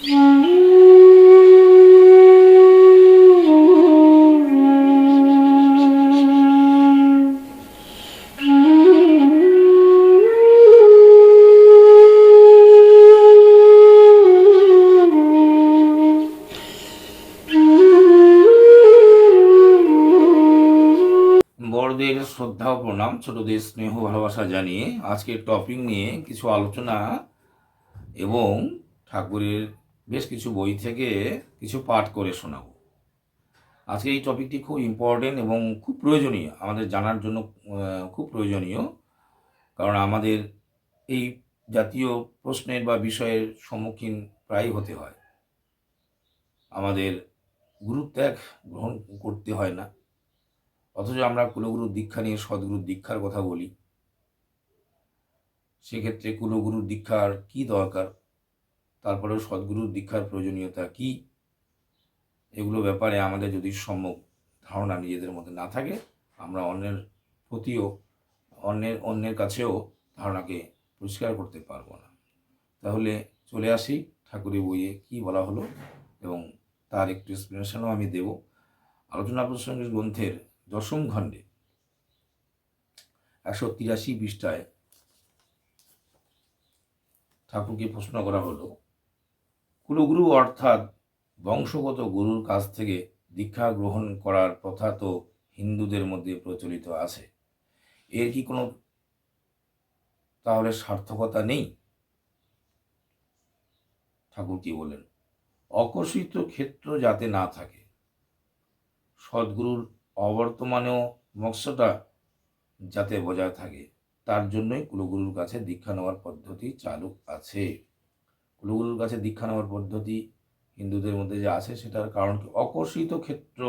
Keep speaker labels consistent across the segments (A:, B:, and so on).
A: বড়দের শ্রদ্ধা ও প্রণাম, ছোটদের স্নেহ ভালোবাসা জানিয়ে আজকের টপিক নিয়ে কিছু আলোচনা এবং ঠাকুরের বেশ কিছু বই থেকে কিছু পাঠ করে শোনাবো। আজকে এই টপিকটি খুব ইম্পর্টেন্ট এবং খুব প্রয়োজনীয়, আমাদের জানার জন্য খুব প্রয়োজনীয়। কারণ আমাদের এই জাতীয় প্রশ্নের বা বিষয়ের সম্মুখীন প্রায়ই হতে হয়। আমাদের গুরুত্যাগ গ্রহণ করতে হয় না। অথচ আমরা কুলগুরুর দীক্ষা নিয়ে সদ্গুরুর দীক্ষার কথা বলি। সেক্ষেত্রে কুলগুরুর দীক্ষার কি দরকার? তারপরেও সদ্গুরুর দীক্ষার প্রয়োজনীয়তা কি? এগুলো ব্যাপারে আমাদের যদি সম্যক ধারণা নিজেদের মধ্যে না থাকে, আমরা অন্যের প্রতিও, অন্যের অন্যের কাছেও ধারণাকে পরিষ্কার করতে পারব না। তাহলে চলে আসি ঠাকুরের বইয়ে কি বলা হলো এবং তার একটু এক্সপ্লেনেশনও আমি দেব। আলোচনা প্রসঙ্গের গ্রন্থের দশম খণ্ডে একশো তিরাশি পৃষ্ঠায় ঠাকুরকে প্রশ্ন করা হলো কুলগুরু অর্থাৎ বংশগত গুরুর কাছ থেকে দীক্ষা গ্রহণ করার প্রথা তো হিন্দুদের মধ্যে প্রচলিত আছে। এর কি কোনো তাহলে সার্থকতা নেই? ঠাকুর কি বলেন অকর্ষিত ক্ষেত্র যাতে না থাকে, সদ্গুরুর অবর্তমানেও মৎস্যটা যাতে বজায় থাকে, তার জন্যই কুলগুরুর কাছে দীক্ষা নেওয়ার পদ্ধতি চালু আছে। কুলগুরুর কাছে দীক্ষা নেওয়ার পদ্ধতি হিন্দুদের মধ্যে যে আছে, সেটার কারণ কি? অকর্ষিত ক্ষেত্র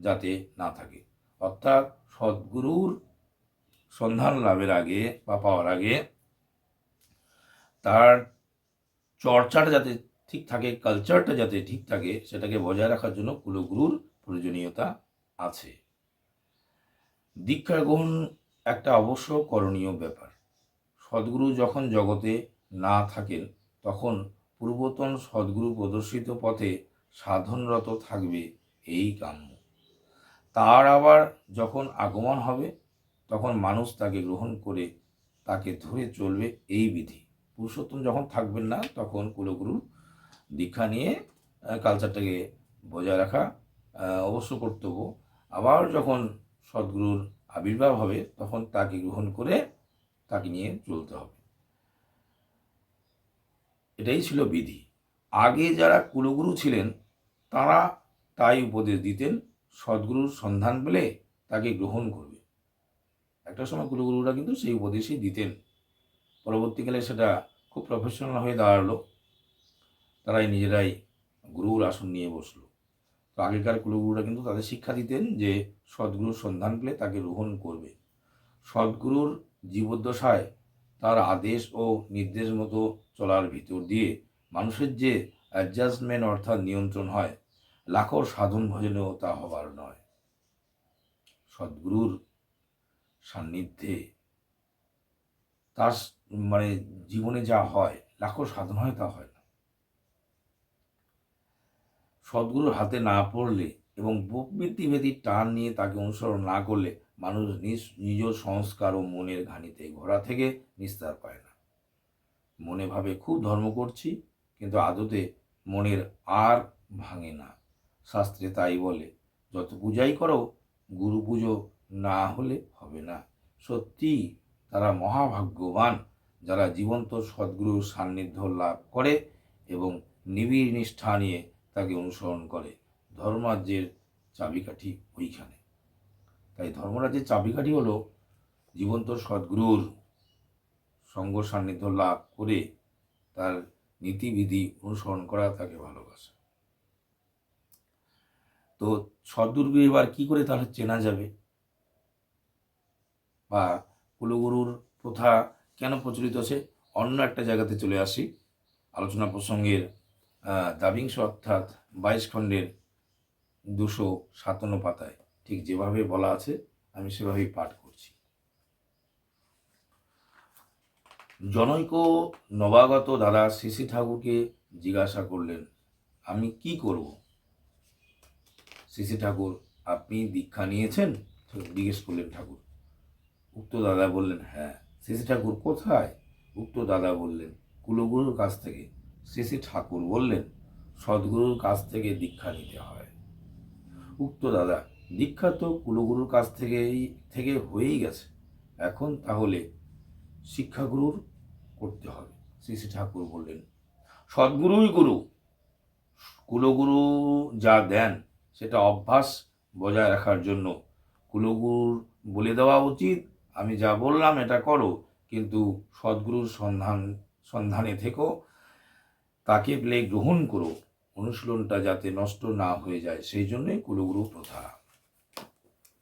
A: যাতে না থাকে। অর্থাৎ সদ্গুরুর সন্ধান লাভের আগে বা পাওয়ার আগে তার চর্চাটা যাতে ঠিক থাকে কালচারটা যাতে ঠিক থাকে, সেটাকে বজায় রাখার জন্য কুলগুরুর প্রয়োজনীয়তা আছে। দীক্ষা গ্রহণ একটা অবশ্য করণীয় ব্যাপার। সদ্গুরু যখন জগতে না থাকেন তখন পূর্বতন সদ্গুরু প্রদর্শিত পথে সাধনরত থাকবে এই কাম্য। তার আবার যখন আগমন হবে, তখন মানুষ তাকে গ্রহণ করে তাকে ধরে চলবে এই বিধি। পুরুষোত্তম যখন থাকবেন না, তখন কুলগুরু দীক্ষা নিয়ে কালচারটাকে বজায় রাখা অবশ্য কর্তব্য। আবার যখন সদ্গুরুর আবির্ভাব হবে, তখন তাকে গ্রহণ করে তাকে নিয়ে চলতে হবে। এটাই ছিল বিধি। আগে যারা কুলগুরু ছিলেন, তারা তাই উপদেশ দিতেন, সদ্গুরুর সন্ধান পেলে তাকে গ্রহণ করবে। একটা সময় কুলগুরুরা কিন্তু সেই উপদেশই দিতেন। পরবর্তীকালে সেটা খুব প্রফেশনাল হয়ে দাঁড়াল। তারাই নিজেরাই গুরুর আসন নিয়ে বসল। তো আগেকার কুলগুরুরা কিন্তু তাদের শিক্ষা দিতেন যে সদ্গুরুর সন্ধান পেলে তাকে গ্রহণ করবে। সদ্গুরুর জীবদ্দশায় তার আদেশ ও নির্দেশ মতো চলার ভিতর দিয়ে মানুষের যে অ্যাডজাস্টমেন্ট অর্থাৎ নিয়ন্ত্রণ হয়, লাখো সাধন ভজনেও তা হবার নয়। সদ্গুরুর সান্নিধ্যে তার মানে জীবনে যা হয়, লাখো সাধন হয় তা হয় না। সদ্গুরুর হাতে না পড়লে এবং প্রবৃত্তি ভেদি টান নিয়ে তাকে অনুসরণ না করলে মানুষ নিজ নিজ সংস্কার ও মনের ঘানিতে ঘোরা থেকে নিস্তার পায় না। মনে ভাবে খুব ধর্ম করছি, কিন্তু আদতে মনের আর ভাঙে না। শাস্ত্রে তাই বলে, যত পূজাই করো, গুরু পুজো না হলে হবে না। সত্যি তারা মহাভাগ্যবান, যারা জীবন্ত সদ্গুরুর সান্নিধ্য লাভ করে এবং নিবিড় নিষ্ঠা নিয়ে তাকে অনুসরণ করে। ধর্মরাজ্যের চাবিকাঠি ওইখানে। তাই ধর্মরাজ্যের চাবিকাঠি হলো জীবন্ত সদ্গুরুর সঙ্গ সান্নিধ্য লাভ করে তার নীতিবিধি অনুসরণ করা, তাকে ভালোবাসা। তো সদ্গুরুকে এবার কি করে তাহলে চেনা যাবে? বা কুলগুরুর প্রথা কেন প্রচলিত আছে? অন্য একটা জায়গাতে চলে আসি। আলোচনা প্রসঙ্গের দাবিংশ অর্থাৎ বাইশ খণ্ডের দুশো সাতান্ন পাতায়। ঠিক যেভাবে বলা আছে, আমি সেভাবেই পাঠ করছি। জনৈক নবাগত দাদা শ্রী ঠাকুরকে জিজ্ঞাসা করলেন, আমি কি করব? শ্রী ঠাকুর, আপনি দীক্ষা নিয়েছেন? জিজ্ঞেস করলেন ঠাকুর। উক্ত দাদা বললেন হ্যাঁ। শ্রী ঠাকুর, কোথায়? উক্ত দাদা বললেন, কুলগুরুর কাছ থেকে। শ্রী ঠাকুর বললেন, সদ্গুরুর কাছ থেকে দীক্ষা নিতে হয়। উক্ত দাদা দীক্ষা তো কুলগুরুর কাছ থেকেই, থেকে হয়েই গেছে। এখন তাহলে শিক্ষাগুরুর করতে হবে, শ্রী শ্রী ঠাকুর বললেন। সদ্গুরুই গুরু, কুলগুরু যা দেন, সেটা অভ্যাস বজায় রাখার জন্য। কুলগুরুর বলে দেওয়া উচিত, আমি যা বললাম এটা করো, কিন্তু সদ্গুরুর সন্ধান, সন্ধানে থেকো, তাকে পেলে গ্রহণ করো। অনুশীলনটা যাতে নষ্ট না হয়ে যায়, সেই জন্যই কুলগুরু প্রথা।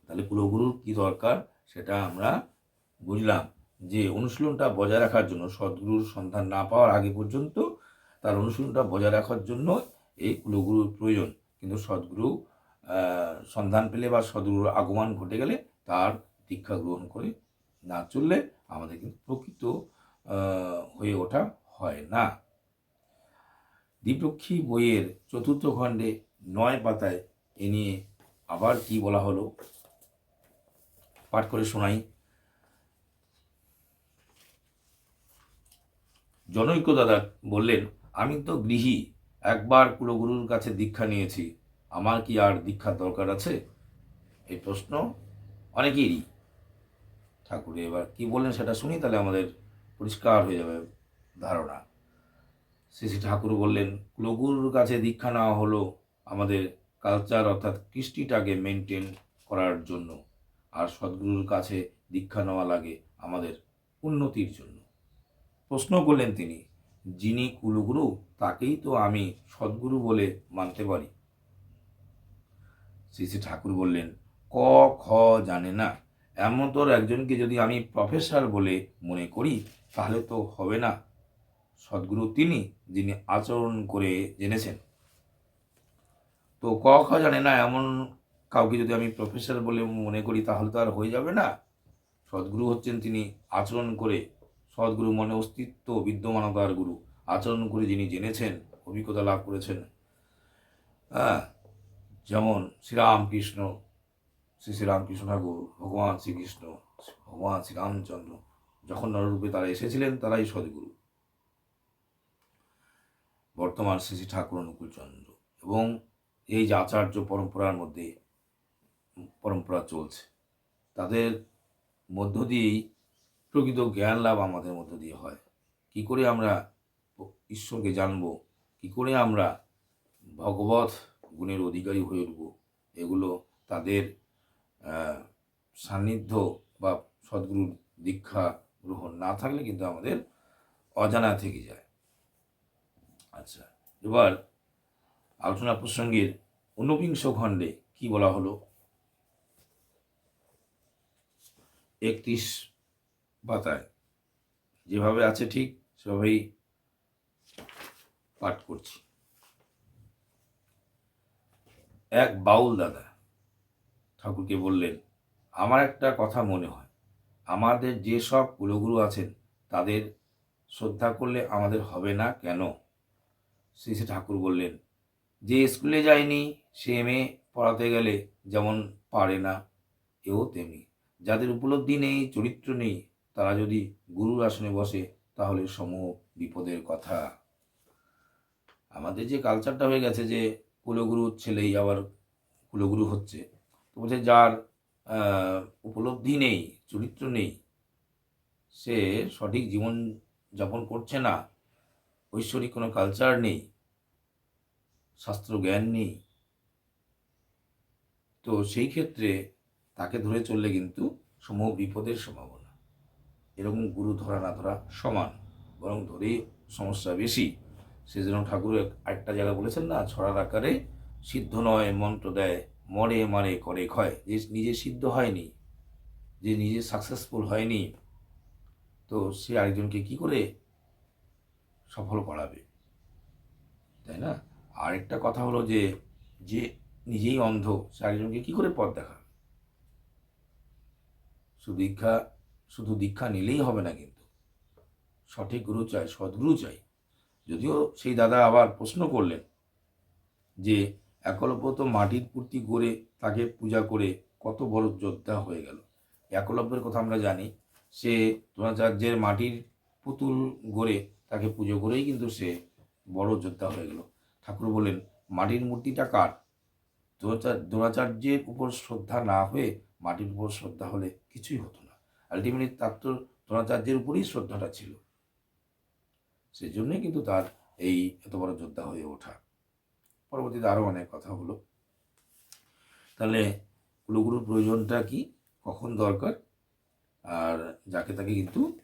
A: তাহলে কুলগুরুর কি দরকার? সেটা আমরা বুঝলাম যে অনুশীলনটা বজায় রাখার জন্য, সদ্গুরুর সন্ধান না পাওয়ার আগে পর্যন্ত তার অনুশীলনটা বজায় রাখার জন্য এই কুলগুরুর প্রয়োজন। কিন্তু সদ্গুরু সন্ধান পেলে বা সদ্গুরুর আগমন ঘটে গেলে তার দীক্ষা গ্রহণ করে না চললে আমাদের কিন্তু প্রকৃত হয়ে ওঠা হয় না। দ্বিপক্ষী বইয়ের চতুর্থ খণ্ডে নয় পাতায় এ নিয়ে আবার কি বলা হলো? পাঠ করে শোনাই। জনৈক দাদা বললেন, আমি তো গৃহী, একবার কুলগুরুর কাছে দীক্ষা নিয়েছি। আমার কি আর দীক্ষার দরকার আছে? এই প্রশ্ন অনেকেরই। ঠাকুরে, এবার কি বললেন সেটা শুনি, তাহলে আমাদের পরিষ্কার হয়ে যাবে ধারণা। শ্রী শ্রী ঠাকুর বললেন, কুলগুরুর কাছে দীক্ষা নেওয়া হলো আমাদের কালচার অর্থাৎ কৃষ্টিটাকে মেনটেন করার জন্য। আর সদ্গুরুর কাছে দীক্ষা নেওয়া লাগে আমাদের উন্নতির জন্য। প্রশ্ন করলেন তিনি, যিনি কুলগুরু, তাকেই তো আমি সদ্গুরু বলে মানতে পারি? শ্রী শ্রী ঠাকুর বললেন, ক, খ জানে না। এমন তোর একজনকে যদি আমি প্রফেসর বলে মনে করি, তাহলে তো হবে না। সদ্গুরু তিনি, যিনি আচরণ করে জেনেছেন। তো ক, খ জানে না এমন কাউকে যদি আমি প্রফেসর বলে মনে করি, তাহলে তো আর হয়ে যাবে না। সদ্গুরু হচ্ছেন তিনি আচরণ করে, সদ্গুরু মনে অস্তিত্ব, বিদ্যমানতার গুরু। আচরণ করে যিনি জেনেছেন, অভিজ্ঞতা লাভ করেছেন। হ্যাঁ যেমন শ্রীরামকৃষ্ণ, শ্রী শ্রীরামকৃষ্ণ ঠাকুর, ভগবান শ্রীকৃষ্ণ, ভগবান শ্রীরামচন্দ্র, যখন নররূপে তারা এসেছিলেন, তারাই সদ্গুরু। বর্তমান শ্রী শ্রী ঠাকুর অনুকূলচন্দ্র। এবং এই যে আচার্য পরম্পরার মধ্যে পরম্পরা চলছে। তাদের মধ্য দিয়েই প্রকৃত জ্ঞান লাভ আমাদের মধ্য দিয়ে হয়। কি করে আমরা ঈশ্বরকে জানব? কি করে আমরা ভগবত গুণের অধিকারী হয়ে উঠব? এগুলো তাদের সান্নিধ্য বা সদ্গুরুর দীক্ষা গ্রহণ না থাকলে কিন্তু আমাদের অজানা থেকে যায়। আচ্ছা এবার আলোচনা প্রসঙ্গের ঊনবিংশ খণ্ডে কি বলা হলো? একত্রিশ পাতায়। যেভাবে আছে ঠিক সেভাবেই পাঠ করছি। এক বাউল দাদা ঠাকুরকে বললেন, আমার একটা কথা মনে হয়। আমাদের যে সব কুলগুরু আছেন, তাদের শ্রদ্ধা করলে আমাদের হবে না কেন? শ্রী শ্রী ঠাকুর বললেন, যে স্কুলে যায়নি, সে মেয়ে পড়াতে গেলে যেমন পারে না, এও তেমনি। যাদের উপলব্ধি নেই, চরিত্র নেই, তারা যদি গুরুর আসনে বসে, তাহলে সমূহ বিপদের কথা। আমাদের যে কালচারটা হয়ে গেছে যে কুলগুরুর ছেলেই আবার কুলগুরু হচ্ছে, তো বলছে যার উপলব্ধি নেই, চরিত্র নেই, সে সঠিক জীবন যাপন করছে না, ঐশ্বরিক কোনো কালচার নেই, শাস্ত্র জ্ঞান নেই, তো সেই ক্ষেত্রে তাকে ধরে চললে কিন্তু সমূহ বিপদের সম্ভাবনা। এরকম গুরু ধরা না ধরা সমান, বরং ধরেই সমস্যা বেশি। সেজন্য ঠাকুর আরেকটা জায়গা বলেছেন না, ছড়ার আকারে সিদ্ধ নয়, মন্ত্র দেয়, মরে মারে, করে ক্ষয়। যে নিজে সিদ্ধ হয়নি, যে নিজে সাকসেসফুল হয়নি, তো সে আরেকজনকে কি করে সফল করাবে? তাই না? আরেকটা কথা হলো যে যে নিজেই অন্ধ, সে আরেকজনকে কী করে পথ দেখাবে? শুধু দীক্ষা শুধু দীক্ষা নিলেই হবে না কিন্তু। সঠিক গুরু চাই, সদ্গুরু চাই। যদিও সেই দাদা আবার প্রশ্ন করলেন যে, একলব্য তো মাটির মূর্তি গড়ে তাকে পূজা করে কত বড় যোদ্ধা হয়ে গেল। একলব্যের কথা আমরা জানি, সে দ্রোণাচার্যের মাটির পুতুল গড়ে তাকে পুজো করেই কিন্তু সে বড় যোদ্ধা হয়ে গেল। ঠাকুর বলেন মাটির মূর্তিটা কার? দ্রোণাচার্য দ্রোণাচার্যের উপর শ্রদ্ধা না হয়ে মাটির উপর শ্রদ্ধা হলে কিছুই হতো না। আলটিমেটলি তার তো দ্রোণাচার্যের উপরেই শ্রদ্ধাটা ছিল। সেই জন্যই কিন্তু তার এই এত বড় যোদ্ধা হয়ে ওঠা। পরবর্তীতে আরও অনেক কথা হলো। তাহলে কুলগুরুর প্রয়োজনটা কি? কখন দরকার? আর যাকে তাকে কিন্তু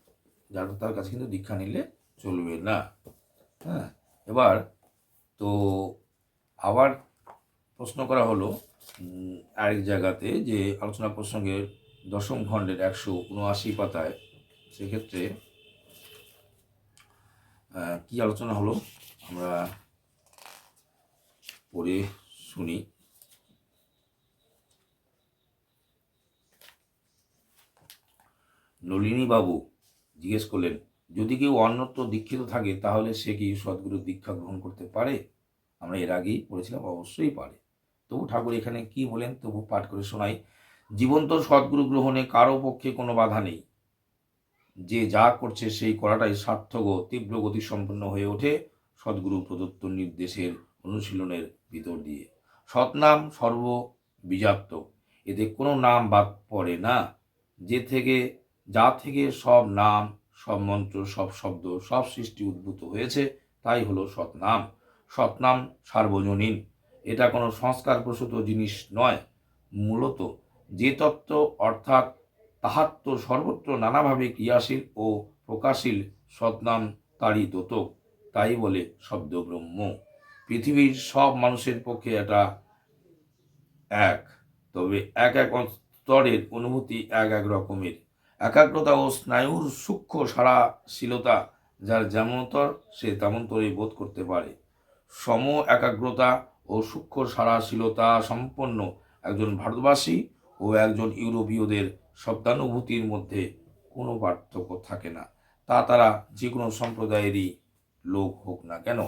A: যার তার কাছে কিন্তু দীক্ষা নিলে চলবে না। হ্যাঁ এবার তো আবার প্রশ্ন করা হলো আরেক জায়গাতে যে আলোচনা প্রসঙ্গের দশম খণ্ডের একশো উনআশি পাতায় সেক্ষেত্রে কি আলোচনা হলো আমরা পড়ে শুনি। নলিনী বাবু জিজ্ঞেস করলেন, যদি কেউ অন্যত্র দীক্ষিত থাকে তাহলে সে কি সদ্গুরুর দীক্ষা গ্রহণ করতে পারে? আমরা এর আগেই পড়েছিলাম, অবশ্যই পারে। তবু ঠাকুর এখানে কি বলেন তবু পাঠ করে শোনাই। জীবন্ত সদ্গুরু গ্রহণে কারও পক্ষে কোনো বাধা নেই। যে যা করছে সেই করাটাই সার্থক তীব্র গতি সম্পন্ন হয়ে ওঠে সদ্গুরু প্রদত্ত নির্দেশের অনুশীলনের ভিতর দিয়ে। সৎনাম সর্ব এতে কোনো নাম বাদ পড়ে না। যে থেকে, যা থেকে সব নাম, সব মন্ত্র, সব শব্দ, সব সৃষ্টি উদ্ভূত হয়েছে, তাই হলো সৎনাম। সৎনাম সার্বজনীন। এটা কোনো সংস্কার প্রসূত জিনিস নয়। মূলত যে তত্ত্ব, অর্থাৎ তাহাত্ম সর্বত্র নানাভাবে ক্রিয়াশীল ও প্রকাশীল সৎনাম তারই দোতক, তাই বলে শব্দ ব্রহ্ম পৃথিবীর সব মানুষের পক্ষে এটা এক, তবে এক এক স্তরের অনুভূতি এক এক রকমের। একাগ্রতা ও স্নায়ুর সূক্ষ্ম সারাশীলতা, যার যেমনতর সে তেমনতরই বোধ করতে পারে। সম একাগ্রতা ও সূক্ষ্ম সারাশীলতা সম্পন্ন একজন ভারতবাসী ও একজন ইউরোপীয়দের শব্দানুভূতির মধ্যে কোনো পার্থক্য থাকে না। তা তারা যে কোনো সম্প্রদায়েরই লোক হোক না কেন।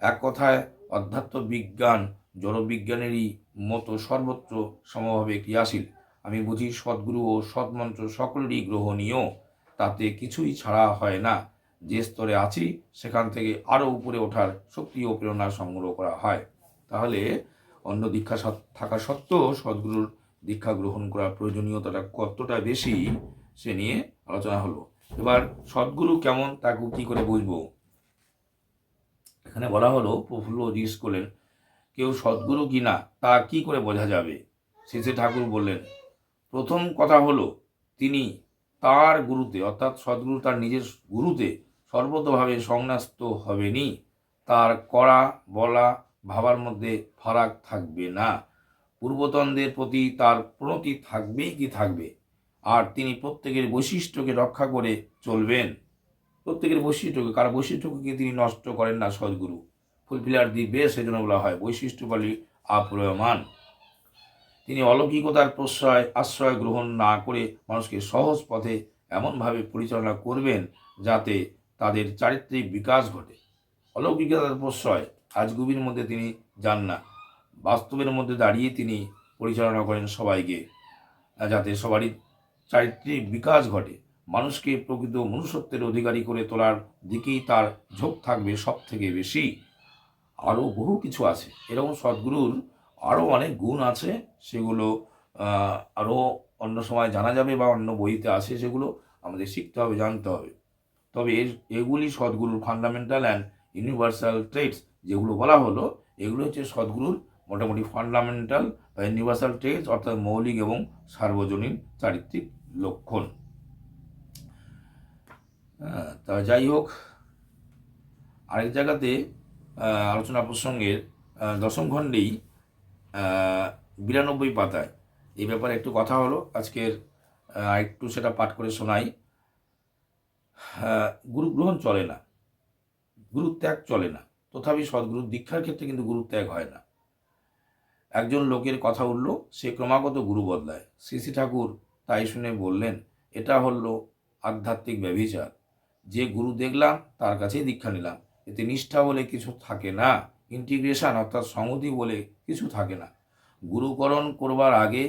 A: এক কথায়, অধ্যাত্ম বিজ্ঞান জড়বিজ্ঞানেরই মতো সর্বত্র সমভাবে ক্রিয়াশীল। আমি বুঝি সদ্গুরু ও সৎমন্ত্র সকলেরই গ্রহণীয় তাতে কিছুই ছাড়া হয় না। যে স্তরে আছি, সেখান থেকে আরও উপরে ওঠার শক্তি ও প্রেরণা সংগ্রহ করা হয়। তাহলে অন্য দীক্ষা থাকা সত্ত্বেও সদ্গুরুর দীক্ষা গ্রহণ করার প্রয়োজনীয়তাটা কতটা বেশি, সে নিয়ে আলোচনা হলো। এবার সদ্গুরু কেমন, তাকে কি করে বুঝব? এখানে বলা হলো, প্রফুল্ল জিজ্ঞেস করলেন, কেউ সদ্গুরু কি না? তা কি করে বোঝা যাবে? শেষে ঠাকুর বললেন, প্রথম কথা হলো, তিনি তার গুরুতে, অর্থাৎ সদ্গুরু তার নিজের গুরুতে সর্বতভাবে সংন্যাস্ত হবেনি। তার করা বলা ভাবার মধ্যে ফারাক থাকবে না। পূর্বতনদের প্রতি তার প্রণতি থাকবেই কি থাকবে? আর তিনি প্রত্যেকের বৈশিষ্ট্যকে রক্ষা করে চলবেন। প্রত্যেকের বৈশিষ্ট্যকে, কার বৈশিষ্ট্যকে তিনি নষ্ট করেন না সদ্গুরু। ফুলফিলার দিবে সেজন্য বলা হয় বৈশিষ্ট্য বলি আপ্রয়মান তিনি অলৌকিকতার প্রশ্রয়, আশ্রয় গ্রহণ না করে মানুষকে সহজ পথে এমনভাবে পরিচালনা করবেন যাতে তাদের চারিত্রিক বিকাশ ঘটে। অলৌকিকতার প্রশ্রয় আজগুবির মধ্যে তিনি যান না। বাস্তবের মধ্যে দাঁড়িয়ে তিনি পরিচালনা করেন সবাইকে। যাতে সবারই চারিত্রিক বিকাশ ঘটে। মানুষকে প্রকৃত মনুষ্যত্বের অধিকারী করে তোলার দিকেই তার ঝোঁক থাকবে সব থেকে বেশি। আরও বহু কিছু আছে। এরকম সদ্গুরুর আরও অনেক গুণ আছে। সেগুলো আরও অন্য সময় জানা যাবে বা অন্য বইতে আছে সেগুলো আমাদের শিখতে হবে, জানতে হবে। তবে এগুলি সদ্গুরুর ফান্ডামেন্টাল অ্যান্ড ইউনিভার্সাল ট্রেডস যেগুলো বলা হলো, এগুলো হচ্ছে সদ্গুরুর মোটামুটি ফান্ডামেন্টাল বা ইউনিভার্সাল ট্রেডস অর্থাৎ মৌলিক এবং সার্বজনীন চারিত্রিক লক্ষণ। তা যাই হোক, আরেক জায়গাতে আলোচনা প্রসঙ্গের দশম খণ্ডেই বিরানব্বই পাতায় এই ব্যাপারে একটু কথা হলো। আজকের একটু সেটা পাঠ করে শোনাই। গুরু গ্রহণ চলে না, গুরুত্যাগ চলে না। তথাপি সদ্গুরু দীক্ষার ক্ষেত্রে কিন্তু গুরুত্যাগ হয় না। একজন লোকের কথা উঠল, সে ক্রমাগত গুরু বদলায়। শ্রী শ্রী ঠাকুর তাই শুনে বললেন, এটা হল আধ্যাত্মিক ব্যভিচার। যে গুরু দেখলাম, তার কাছেই দীক্ষা নিলাম। এতে নিষ্ঠা বলে কিছু থাকে না, ইন্টিগ্রেশন অর্থাৎ সংহতি বলে কিছু থাকে না। গুরুকরণ করবার আগে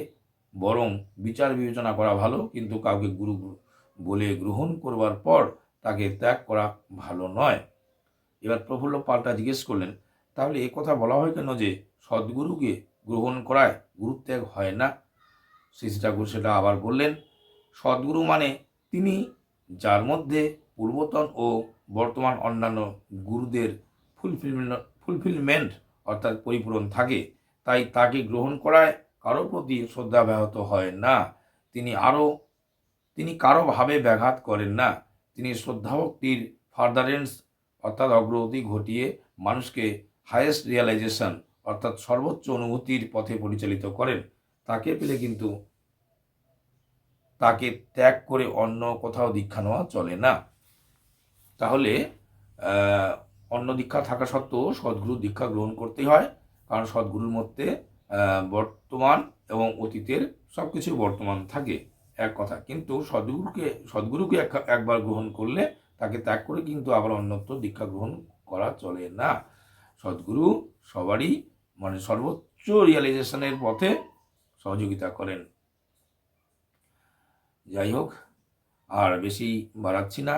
A: বরং বিচার বিবেচনা করা ভালো, কিন্তু কাউকে গুরু বলে গ্রহণ করবার পর তাকে ত্যাগ করা ভালো নয়। এবার প্রফুল্ল পাল্টা জিজ্ঞেস করলেন, তাহলে এ কথা বলা হয় কেন যে সদ্গুরুকে গ্রহণ করায় গুরুত্যাগ হয় না? শ্রী ঠাকুর সেটা আবার বললেন, সদ্গুরু মানে তিনি যার মধ্যে পূর্বতন ও বর্তমান অন্যান্য গুরুদের ফুলফিলমেন্ট ফুলফিলমেন্ট অর্থাৎ পরিপূরণ থাকে, তাই তাকে গ্রহণ করায় কারও প্রতি শ্রদ্ধা ব্যাহত হয় না। তিনি আরও, তিনি কারও ভাবে ব্যাঘাত করেন না। তিনি শ্রদ্ধাভক্তির ফার্দারেন্স অর্থাৎ অগ্রগতি ঘটিয়ে মানুষকে হায়েস্ট রিয়ালাইজেশন অর্থাৎ সর্বোচ্চ অনুভূতির পথে পরিচালিত করেন। তাকে পেলে কিন্তু তাকে ত্যাগ করে অন্য কোথাও দীক্ষা নেওয়া চলে না। তাহলে অন্য দীক্ষা থাকা সত্ত্বেও সদ্গুরু দীক্ষা গ্রহণ করতেই হয়। কারণ সদ্গুরুর মধ্যে বর্তমান এবং অতীতের সব কিছু বর্তমান থাকে, এক কথা। কিন্তু সদ্গুরুকে সদ্গুরুকে এক- একবার গ্রহণ করলে তাকে ত্যাগ করে কিন্তু আবার অন্যত্র দীক্ষা গ্রহণ করা চলে না। সদ্গুরু সবারই মানে সর্বোচ্চ রিয়ালাইজেশনের পথে সহযোগিতা করেন। যাই হোক, আর বেশি বাড়াচ্ছি না।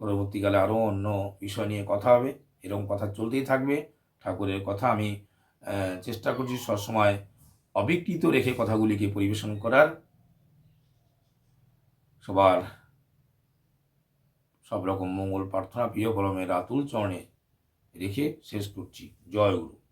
A: পরবর্তীকালে আরও অন্য বিষয় নিয়ে কথা হবে। এরকম কথা চলতেই থাকবে। ঠাকুরের কথা আমি চেষ্টা করছি সবসময় অবিকৃত রেখে কথাগুলিকে পরিবেশন করার। সবার সব রকম মঙ্গল প্রার্থনা প্রিয় কলমের আতুল চরণে রেখে শেষ করছি। জয় গুরু।